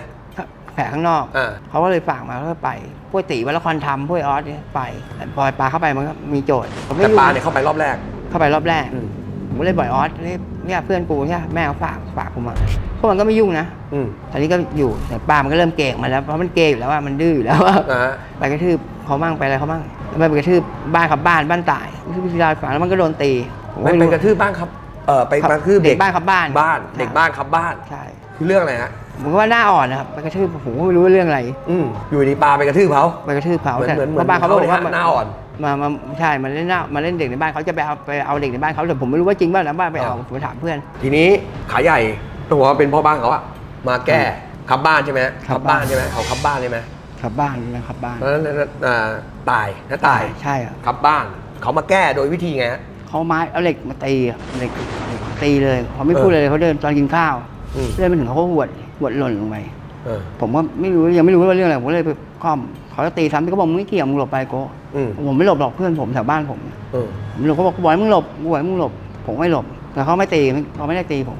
แผลข้างนอก อ่า เขาก็เลยฝากมาแล้วก็ไปพวกตีวัลครทำพวกไอ้ออสเนี่ยไปแต่พอปลาเข้าไปมันก็มีโจทย์ผมไม่แต่รู้ปลาเนี่ยเข้าไปรอบแรก เข้าไปรอบแรกอืมผมก็เลยบ่อยออสเนี่ยเนี่ยเพื่อนกูเนี่ยแม่เขาฝากฝากกูมาพวกมันก็ไม่ยุ่งนะอืมตอนนี้ก็อยู่แต่ป้ามันก็เริ่มเก่งมาแล้วเพราะมันเกย์อยู่แล้วว่ามันดื้ออยู่แล้วว่านะฮะไปกระทืบเขามั่งไปอะไรเขามั่งแล้วไปกระทืบบ้านขับบ้านบ้านตายกระทืบที่ลายฝังแล้วมันก็โดนตีผม ไม่ไม่เป็นรู้กระทืบบ้านครับเออไปครับกระทืบเด็กบ้านครับบ้านบ้านเด็กบ้านครับบ้านใช่คือเรื่องอะไรฮะผมก็ว่าหน้าอ่อนนะครับไปกระทืบผมก็ไม่รู้ว่าเรื่องอะไร อืมอยู่ดีปลาไปกระทืบเขาไปกระทืบเขาเหมือนแต่เหมือนเหมืเพอนราะบ้านเขาบอกว่าหน้าอ่อนมามาใช่มาเล่นหน้ามาเล่นเด็กในบ้านเขาจะไปเอาไปเอาเด็กในบ้านเขาแต่ผมไม่รู้ว่าจริงเปล่านะบ้านไปเอาอ๋อผมถามเพื่อน ทีนี้ขาใหญ่ต้องบอกว่าเป็นพ่อบ้านเขาอะมาแก้ขับบ้านใช่ไหมขับบ้าบ้านนใช่ไหมเขาขับบ้านใช่ไหมขับบ้านนะครับบ้านเพราะฉะนั้นอ่าตายนะตายใช่อะขับบ้านเขามาแก้โดยวิธีไงฮะ เขาไม้เอาเหล็กมาตีอะเหล็กเหล็กตีเลยเขาไม่พูดเลยเขาเดินตอนกินข้าวอืม เดินไปถึงเขาก็หวดหวดหล่นลงไป เออ ผมก็ไม่รู้ยังไม่รู้ว่าเรื่องอะไรผมก็เลยไปคล่อมเขาจะตีซ้ำที่เขาบอกมึงไม่เกี่ยวมึงหลบไปโก้อืม ผมไม่หลบหรอกเพื่อนผมแถวบ้านผมเออ ผมหลบเขาบอกบอยมึงหลบบอยมึงหลบ ผมไม่หลบแต่เขาไม่ตีเขาไม่ได้ตีผม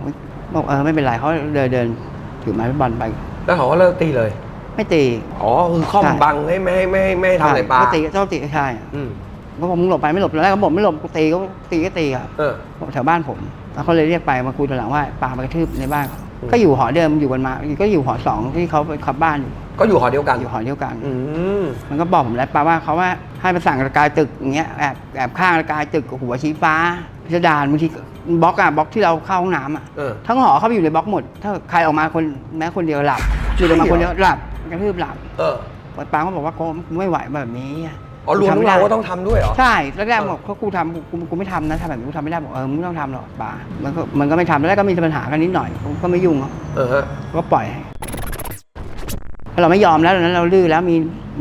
บอกเออไม่เป็นไรเขาเดินเดินถือไม้บอลไป แล้วเขาก็เลิกตีเลย ไม่ตี อ๋อคือข้อมใช่ บังให้ไม่ให้ไม่ให้ไม่ให้ทำอะไรปลาเขาตีเขาตีใช่อืม เขาบอกมึงหลบไปไม่หลบตอนแรกเขาบอกไม่หลบกูตีก็ตีก็ตีครับเออผมแถวบ้านผม แล้วเขาเลยเรียกไปมาคุยตอนหลังว่าปลาไปกระทืบในบ้านเขาอืม ก็อยู่หอเดิมอยู่กันมา ก็อยู่หอสองที่เขาไปขับบ้านอยู่ก็อยู่หอเดียวกัน อยู่หอเดียวกัน อืม มันก็บอกผมแล้วปลาว่าเขาว่าให้ไปสั่งระกายตึกอย่างเงี้ยแอบแอบข้างระกายตึกหัวชี้ฟ้าพิสดารบางทีบล็อกอะบล็อกที่เราเข้าห้องน้ำอะเออ ทั้งหอเข้าไปอยู่ในบล็อกหมด ถ้าใครออกมาคนแม้คนเดียวหลับอยู่ออกมาคนเดียวหลับกระทืบหลับเออปลาก็บอกว่าโก้ไม่ไหวแบบนี้อ๋ อรวมทั้งเราก็ต้องทำด้วยเหรอ ใช่แรกๆบอกเขากูทำกูกูไม่ทำนะทำแบบนี้กูทำไม่ได้บอกเออมึงไม่ต้องทำหรอกป่ามันก็มันก็ไม่ทำแล้วก็มีปัญหากันนิดหน่อยผมก็ไม่ยุ่งเออฮะก็ปล่อยให้พอเราไม่ยอมแล้วตอนนั้นเราดื้อแล้วมี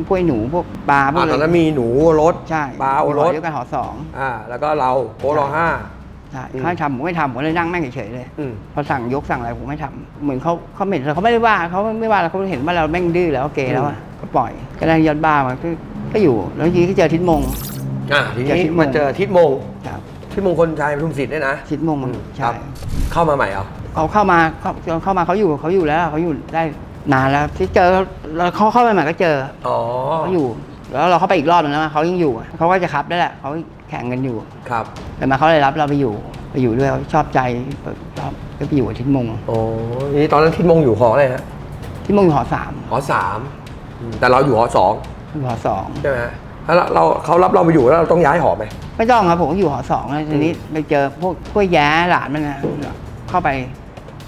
พวกไอ้หนูพวกปลาพวกอ่าอะไรตอนนั้นมีหนูรถใช่ปลาโอรสเดียวกันหอสองอ่าแล้วก็เราโปรอห้าใช่อืมเขาให้ทำผมไม่ทำผมเลยนั่งแม่งเฉยๆเลยอืมพอสั่งยกสั่งอะไรผมไม่ทำเหมือนเขาเขาเห็นเขาไม่ได้ว่าเขาไม่ว่าเขาเห็นว่าเราแม่งดื้อแล้วเกแล้วอะก็ปล่อยก็ได้ยอดบ้ามาก็ ก็อยู่ แล้วทีนี้ก็เจอทิศมง อ่าทีเจอทินี้ศมง มาเจอทิศมงครับทิศมงคนชัยปทุมศิษย์เนี่ยนะทิศมงมันคใช่รับเข้ามาใหม่เหรอเขาเข้ามาเขาเข้ามาเขาอยู่เขาอยู่แล้วเขาอยู่ได้นานแล้วที่เจอเราเขาเข้ามาใหม่ก็เจออ๋อเขาอยู่ แล้วเราเข้าไปอีกรอบหนึงแล้วเขายังอยู่เขาก็จะคับได้แหละเขาแข่งกันอยู่ ครับแต่มาเขาเลยรับเราไปอยู่ไปอยู่ด้วยเขาชอบใจชอบก็ไปอยู่กับทิศมงโอ้นี่ตอนนั้นทิศมงอยู่หออะไรฮะทิศมงอยู่หอสามหอสามอืมแต่เราอยู่หอสอง อยู่หอสองใช่ไหมฮะแล้วเราเขารับเราไปอยู่แล้วเราต้องย้ายหอไหม ไม่ต้องครับผมก็อยู่หอสองแล้วทีนี้ไปเจอพวกพวกแย้หลานมันนะเข้าไป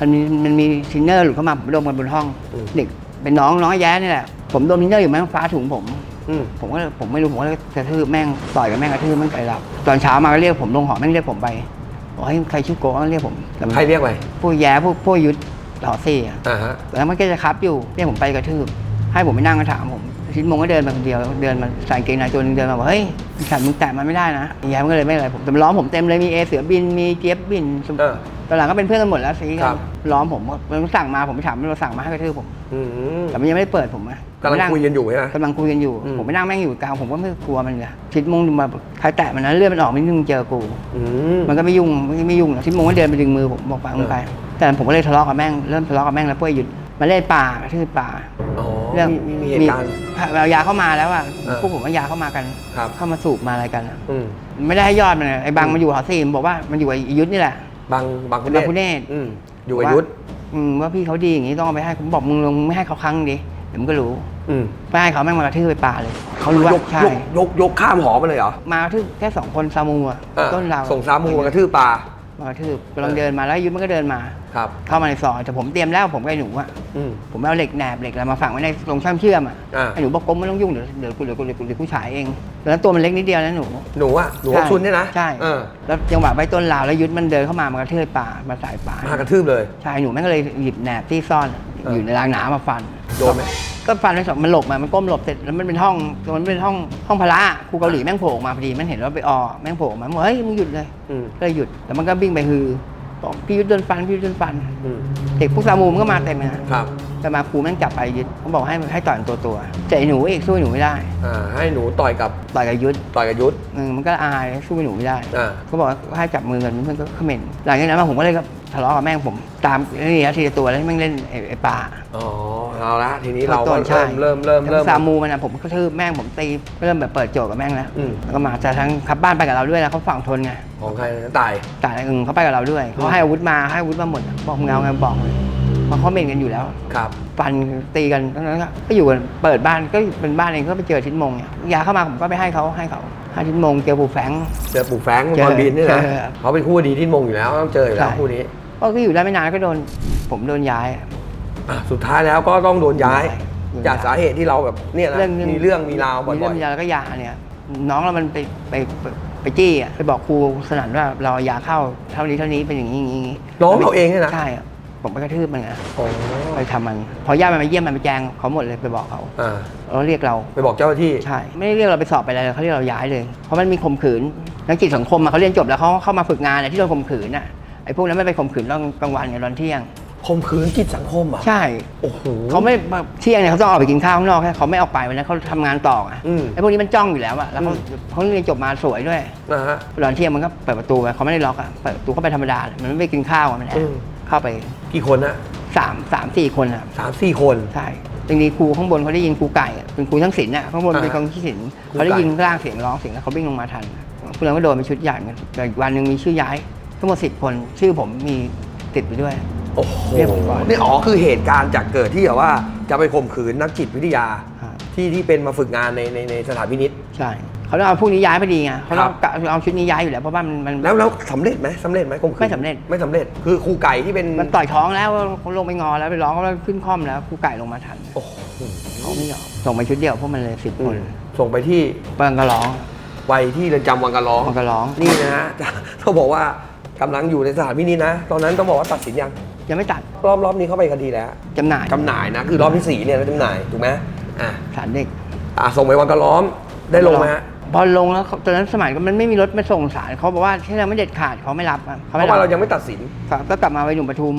มันมีมันมีทินเนอร์หลุดเข้ามาโดนกันบนห้องอืม เด็กเป็นน้องน้องแย้นี่แหละผมโดนทินเนอร์อยู่แม่งฟ้าถุงผม อืมผมก็ผมไม่รู้ผมก็กระทืบแม่งต่อยกับแม่งกระทืบแม่งไปรับตอนเช้ามาก็เรียกผมลงหอแม่งเรียกผมไปบอกให้ใครชื่อโกก็เรียกผมแต่มันใครเรียกไปพวกแย้พวกพวกยุทธหอซี่อะอ่าฮะแล้วมันก็จะคับอยู่เรียกผมไปกระทืบให้ผมไปนั่งก็ถามผม ชิดมงก็เดินมาคนเดียว เดินมาใส่กางเกงในตัวหนึงเดินมาบอกเฮ้ยฉันมึงแตะมันไม่ได้นะแย้มันก็เลยไม่อะไรผมแต่มันล้อมผมเต็มเลยมีเอเสือบินมีเจี๊ยบบินเออตอนหลังก็เป็นเพื่อนกันหมดแล้วสิครับล้อมผมมันสั่งมาผมไปถามมันสั่งมาให้กระทืบผมอืมแต่มันยังไม่ได้เปิดผมอะกำลังคุยกันอยู่ใช่ไหมกำลังคุยกันอยู่อืมผมไปนั่งแม่งอยู่กลางผมก็ไม่กลัวมันเลยชิดมงมาใครแตะมันนะเลือดมันออกไม่นึงเจอกูอืมมันก็ไม่ยุ่งไม่ไม่ยุ่งหรอกชิดมงก็เดินไปดึงมือผมบอกไปมึงไปแต่ผมก็เลยทะเลาะกับแม่งเริ่มทะเลาะกับแม่งแล้วพวกหยุด มาเล่นป่ากระทืบป่า อ๋อเรื่องมีมีเหตุการณ์เอายาเข้ามาแล้วอะเออพวกผมเอายาเข้ามากัน ครับ เข้ามาสูบมาอะไรกันอะอืม ไม่ได้ให้ยอดมันอะไอ้บางมันอยู่หอสี่มันบอกว่ามันอยู่ไอ้ยุทธนี่แหละ บางบางคุณบางคุณเนตร อืมอยู่กับยุทธอืมว่าพี่เขาดีอย่างนี้ต้องเอาไปให้ผมบอกมึงลงไม่ให้เขาครั้งดิเดี๋ยวมึงก็รู้อืมไม่ให้เขาแม่งมากระทืบไปป่าเลยเขารู้ว่ายกใช่ยกยกยกข้ามหอมาเลยเหรอมากระทืบแค่สองคนซามูอะอะต้นเราส่งสามมูมากระทืบปลา มากระทืบกำลังเดินมาแล้วยุทธมันก็เดินมา ครับเข้ามาในซอยแต่ผมเตรียมแล้วผมกับไอ้หนูอะอืม ผมเอาเหล็กแหนบเหล็กอะไรมาฝังไว้ในตรงช่างเชื่อมอะอ่า ไอ้หนูบอกกลมไม่ต้องยุ่งเดี๋ยวเดี๋ยวกูเดี๋ยวกูเดี๋ยวกูเดี๋ยวกูฉายเองแล้วตัวมันเล็กนิดเดียวนะหนู หนูอะหนูใช่ชุนเนี่ยนะใช่เออแล้วจังหวะไว้ต้นลาวแล้วยุทธมันเดินเข้ามามากระเทืบป่ามาสายป่ามากระทืบเลย ใช่หนูแม่งก็เลยหยิบแหนบที่ซ่อนเออ ออยู่ในรางหนามาฟันโดนไหมก็ฟันไปสองมันหลบมามันก้มหลบเสร็จแล้วมันเป็นห้องมันเป็นห้องห้องพละครูเกาหลีแม่งโผล่ออกมาพอดีมันเห็นว่าไปออแม่งโผล่ออกมาบอกเฮ้ยมึงหยุดเลยอืมก็เลยหยุดแล้วมันก็วิ่งไปฮือบอกพี่ยุทธโดนฟันพี่ยุทธโดนฟันอืมเด็กพวกซามูมันก็มาเต็มเลยนะครับแต่มาครูแม่งจับไปยึดเขาบอกให้ให้ต่อยตัวตัวๆแต่ไอ้หนูเอกสู้หนูไม่ได้อ่าให้หนูต่อยกับต่อยกับยุทธต่อยกับยุทธเออมันก็อายสู้หนูไม่ได้อ่าเขาบอกว่าให้จับมือกันเพื่อนก็เขม่นหลังจากนั้นมาผมก็เลยก็ ทะเลาะกับแม่งผมตามนี่นะทีละตัวแล้วแม่งเล่นไอ้ไอ้ป่าอ๋อเอาละทีนี้เราก็ต้นใช่เริ่มเริ่มเริ่ม ทั้เริ่งมซามูมันนะผมก็ทืบแม่งผมตีเริ่มแบบเปิดโจกกับแม่งแล้วอืม แล้วก็มาจะทั้งขับบ้านไปกับเราด้วยนะเขาฝั่งทนไงของใครนะตาย แต่อึงเขาไปกับเราด้วยเขาให้อาวุธมาให้อาวุธมาหมดบอกมึงเอาไงบอกเลยเพราะเขาเม่นกันอยู่แล้ว ครับ ฟันตีกันทั้งนั้นก็ก็อยู่กันเปิดบ้านก็เป็นบ้านเองก็ไปเจอทิศมงเนี่ยยาเข้ามาผมก็ไปให้เขาให้เขาให้ทิศมงเจอปูแฝง เจอปู่แฟรงค์เจอตอนบินนี่นะเจอ เขาเป็นคู่ดีที่มงอยู่แล้วต้องเจออยู่แล้วใช่คู่นี้ ก็อยู่ได้ไม่นานก็โดน ผมโดนย้าย อะสุดท้ายแล้วก็ต้องโดนย้าย โดนย้ายจากสาเหตุที่เราแบบเนี่ยนะมีเรื่องมีราวบ่มีเรื่ออยงมีราวแล้วก็ยาเนี่ย น้องเรามันไปไปไปไปจี้อะไปบอกครูสนั่นว่าเราเอายาเข้าเท่านี้เท่านี้เป็นอย่างนี้อย่างนี้ๆน้องเราเองเนี่ยนะใช่อะผมไปกระทืบมันไงโอ้ไปทำมัน พอญาติมันมาเยี่ยมมันไปแจงเขาหมดเลยไปบอกเขาอ่าแล้วเรียกเรา ไปบอกเจ้าหน้าที่ ใช่ ไม่ได้เรียกเราไปสอบไปอะไรเลยเขาเรียกเราย้ายเลย เพราะมันมีข่มขืนนักจิตสังคมมาเขาเรียนจบแล้วเขาเข้ามาฝึกงานเนี่ยที่โดนข่มขืนอะ ไอ้พวกนั้นไม่ไปข่มขืนตอนกลางวันกับตอนเที่ยง ข่มขืนจิตสังคมอะใช่ โอ้โห เขาไม่แบบเที่ยงเนี่ยเขาต้องออกไปกินข้าวข้างนอกแค่เขาไม่ออกไปวันนั้นเขาทำงานต่ออะอืม ไอ้พวกนี้มันจ้องอยู่แล้วอะแล้วเขาอืมเขาเรียนจบมาสวยด้วย นะฮะ ตอนเที่ยงมันก็เปิดประตูไปเขาไม่ได้ล็อกอะเปิดประตูเข้าไปธรรมดาเลยมันไม่ไปกินข้าวอะมันแออืบม เข้าไปกี่คนนะสามสามสี่คนอะสามสี่คน ใช่จริงๆครูข้างบนเขาได้ยินครูไก่อะเป็นครูทั้งศิลป์อะข้างบนอ่าเป็นกองที่ศิลป์ครูไก่ เขาได้ยินข้างล่างเสียงร้องเสียงแล้วเขาวิ่งลงมาทันพวกเราก็โดนไปชุดใหญ่เหมือนกันแต่อีกวันหนึ่งมีชื่อย้าย ทั้งหมดสิบคนชื่อผมมีติดไปด้วย โอ้โหเรียกผมก่อน นี่อ๋อคือเหตุการณ์จากเกิดที่แบบว่าจะไปข่มขืนนักจิตวิทยาครับที่ที่เป็นมาฝึกงานในในในสถานพินิษ ใช่เขาต้องเอาพวกนี้ย้ายพอดีไงเขาต้องเอาชุดนี้ย้ายอยู่แล้วเพราะว่ามันมัน แล้วแล้วสำเร็จไหมสำเร็จไหมข่มขืนไม่สำเร็จ ไม่สำเร็จคือครูไก่ที่เป็นมันต่อยท้องแล้วเขาลงไปงอแล้วไปร้องเขาขึ้นคล่อมแล้วครูไก่ลงมาทันโอ้โหเขาไม่ยอมส่งไปชุดเดียวพวกมันเลยสิบอืคมนส่งไปที่เปิ้งก็ร้อง ไปที่เรือนจำวังกะร้องมันก็ร้อง นี่นะฮะเขาบอกว่า กำลังอยู่ในสถานพินิจนะ ตอนนั้นต้องบอกว่าตัดสินยัง ยังไม่ตัดรอบรอบนี้เข้าไปคดีแล้วจำหน่ายจำหน่ายนะ คือรอบที่สี่เนี่ยนะจำหน่ายถูกไหมอะสารเด็กอะส่งไปวังกะล้อมได้ลงไหมฮะพอลงแล้วเขาตอนนั้นสมัยก็มันไม่มีรถมาส่งสารเขาบอกว่าที่เราไม่เด็ดขาดเขาไม่รับอะเพเขาไม่ราะรัว่าบเรายังไม่ตัดสิน ครับก็กลับมาไปหนุ่มปทุม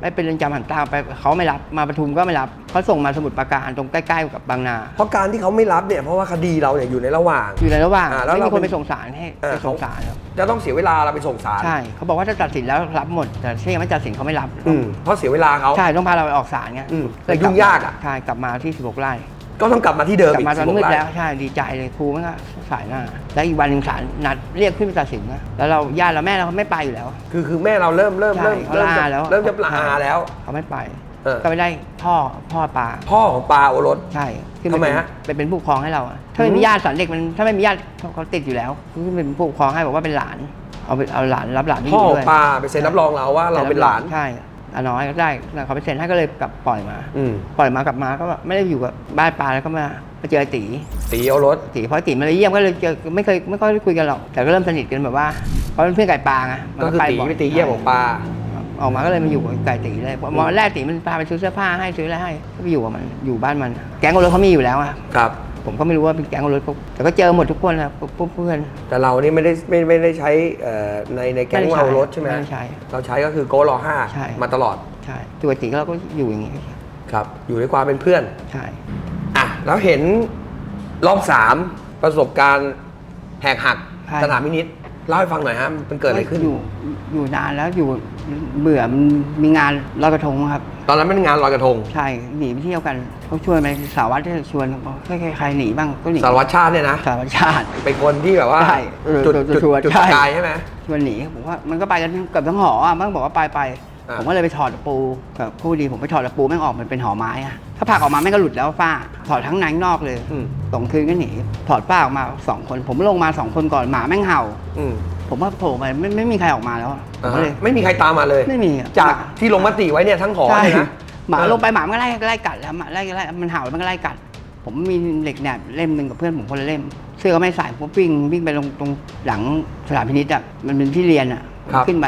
ไม่เป็นเรือนจำหันตาไปเขาไม่รับมาปทุมก็ไม่รับเขาส่งมาสมุทรปราการตรงใกล้ๆกับบางนา เพราะการที่เขาไม่รับเนี่ยเพราะว่าคดีเราเนี่ยอยู่ในระหว่าง อยู่ในระหว่างอ่าแล้วไม่เรามีคนเป็ไปนส่งสารให้เออไปส่งสารครับจะต้องเสียเวลาเราไปส่งศาลใช่เขาบอกว่าถ้าตัดสินแล้วรับหมด แต่ที่ยังไม่ตัดสินเขาไม่รับอืมเพราะเสียเวลาเขา ใช่ต้องพาเราไปออกศาลไงอืมเลยยุ่งยากอะ ใช่กลับมาที่ 16 ไร่ ก็ต้องกลับมาที่เดิมกลับอีกมาตอน16มืดไร่แล้วใช่ดีใจเลยครูมันก็สายหน้า แล้วอีกวันหนึ่งศาลนัดเรียกขึ้นไปตัดสินนะแล้วเราญาติเราแม่เราไม่ไปอยู่แล้ว คือคือแม่เราเริ่มเริ่มใช่เริ่มเขาเริ่มลาจะแล้ว เริ่มจะลาแล้ว เขาไม่ไปเออ ก็ไปได้พ่อพ่อปลาพ่อของปลาโอรส ใช่ขึ้นทำไมฮะไปเป็นผู้ปกครองให้เราอะถ้าไม่มีญาติสันเด็กมันถ้าไม่มีญาติเขาติดอยู่แล้วขึ้นเป็นผู้ปกครองให้บอกว่าเป็นหลาน เอาไปเอาหลานรับหลานที่อพ่อยู่ขอด้งวยปลาไปเซ็นรับรองเราว่าเราเป็นหลาน ใช่ อาน้อยก็ได้เขาไปเซ็นให้ก็เลยกลับปล่อยมา อืมปล่อยมากลับมาก็ไม่ได้อยู่กับบ้านปลาแล้วก็มามาเจอไอ้ตีตีโอรสตีเพราะตีมาเลยเยี่ยมก็เลยเจอไม่เคยไม่ค่อยได้คุยกันหรอก แต่ก็เริ่มสนิทกันแบบว่าเพราะเป็นเพื่อนไก่ปลาไงมันก็คือไปตีบ่ยไปตีเยี่ยมของปลา ออกมาก็เลยมาอยู่กับไก่ตีเลยพอวันแรกตีมันพาไปซื้อเสื้อผ้าให้ซื้ออะไรให้ก็ไปอยู่กับมันอยู่บ้านมัน แก๊งคนรถเขามีอยู่แล้วอะ ครับ ผมก็ไม่รู้ว่าเป็นแก๊งคนรถเขาแต่ก็เจอหมดทุกคนครับพวกเพื่อน แต่เรานี่ไม่ได้ไม่ไม่ได้ใช้เอ่อในในแก๊งไม่ได้ใช้ว่าโอรสใช่ไหมไม่ได้ใช้เราใช้ก็คือโกรอห้าใช่มาตลอดใช่ตัวตีก็เราก็อยู่อย่างนี้ครับ อยู่ในความเป็นเพื่อนใช่อะแล้วเห็นรอบสามประสบการณ์แหกหักใช่สถานพินิษ เล่าให้ฟังหน่อยฮะมันเกิดอะไรขึ้น อยู่อยู่นานแล้วอยู่เบื่อมันมีงานลอยกระทงครับ ตอนนั้นเป็นงานลอยกระทงใช่หนีไปเที่ยวกันเขาชวนไปสาววัดที่ชวนบอกใครใครหนีบ้างก็หนีสารวัตรชาติเนี่ยนะสารวัตรชาติ เป็นคนที่แบบว่าใช่เออจุดจุจุดดชวนจุดใช่ ประกายใช่ไหมชวนหนีผมว่ามันก็ไปกันเกับทั้งหออะมันบอกว่าไปไป อ่า ผมก็เลยไปถอดตะปูกับผู้ดีผมไปถอดตะปูแม่งออกมันเป็นหอไม้อะถ้าผลักออกมาแม่งก็หลุดแล้วฝ้า ถอดทั้งในข้างนอกเลยอืมสองคืนก็หนีถอดฝ้าออกมาสองคน ผมลงมาสองคนก่อนหมาแม่งเห่า อืมผมว่าโผล่ไปไม่ไม่มีใครออกมาแล้วอะผมก็เลย ไม่มีใครตามมาเลยไม่มีอะ จากที่ลงมติไว้เนี่ยทั้งหอใช่เนี่ยนะหมาเออลงไปหมามันก็ไล่ไล่กัดแล้วหมาไล่ไล่มันเห่าแล้วมันก็ไล่กัด ผมมีเหล็กแหนบเล่มหนึ่งกับเพื่อนผมคนละเล่ม เสื้อก็ไม่ใส่ผมวิ่งวิ่งไปลงตรงหลังสถานพินิจอะมันเป็นที่เรียนอะขึ้นไป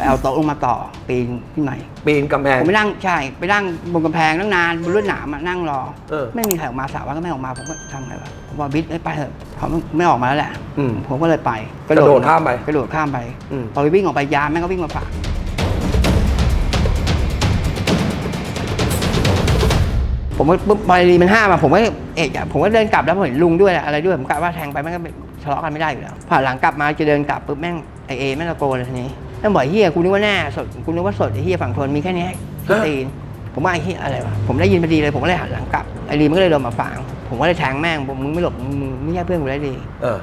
ไปเอาโต๊ะลงมาต่อปีนขึ้นไปปีนกำแพง ผมไปนั่งใช่ไปนั่งบนกำแพงนั่งนานบนรวดหนามอะนั่งรอ เออ ไม่มีใครออกมาสาวว่าก็ไม่ออกมาผมก็ทำไงวะผมว่าบิ๊กเอ้ยไปเถอะเขาไม่ออกมาแล้วแหละ อืม ผมก็เลยไปกระโดดข้ามไปกระโดดข้ามไปอืม พอไปวิ่งออกไปยามแม่งก็วิ่งมาฝากผมก็ปุ๊บพอรีมันห้ามมาผมก็เอกอะผมก็เดินกลับแล้วผมเห็นลุงด้วยอะไรด้วยผมกะว่าแทงไปแม่งก็ทะเลาะกันไม่ได้อยู่แล้วผ่านหลังกลับมาจะเดินกลับปุ๊บแม่งไอเอแม่งตะโกนเลยทีนี้ แม่งบอกเฮียกูนึกว่าแน่สดกูนึกว่าสดไอเฮียฝั่งทนมีแค่นี้ที่ตีนผมว่าไอเฮียอะไรวะผมได้ยินพอดีเลยผมก็เลยหันหลังกลับไอรีมันก็เลยเดินมาฝังผมก็เลยแทงแม่งบอกมึงไม่หลบมึงมึงไม่ใช่เพื่อนกูได้ดีเออ